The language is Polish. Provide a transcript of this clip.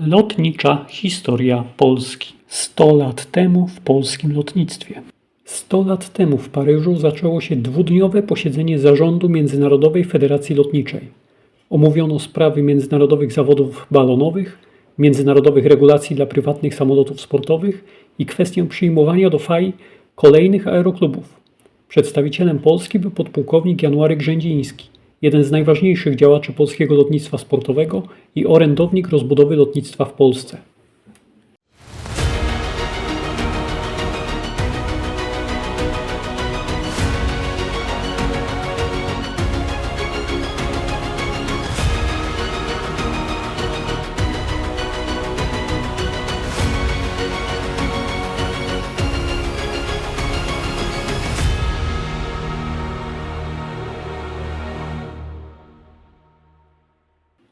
Lotnicza historia Polski. 100 lat temu w polskim lotnictwie. 100 lat temu w Paryżu zaczęło się dwudniowe posiedzenie zarządu Międzynarodowej Federacji Lotniczej. Omówiono sprawy międzynarodowych zawodów balonowych, międzynarodowych regulacji dla prywatnych samolotów sportowych i kwestię przyjmowania do FAI kolejnych aeroklubów. Przedstawicielem Polski był podpułkownik January Grzędziński, jeden z najważniejszych działaczy polskiego lotnictwa sportowego i orędownik rozbudowy lotnictwa w Polsce.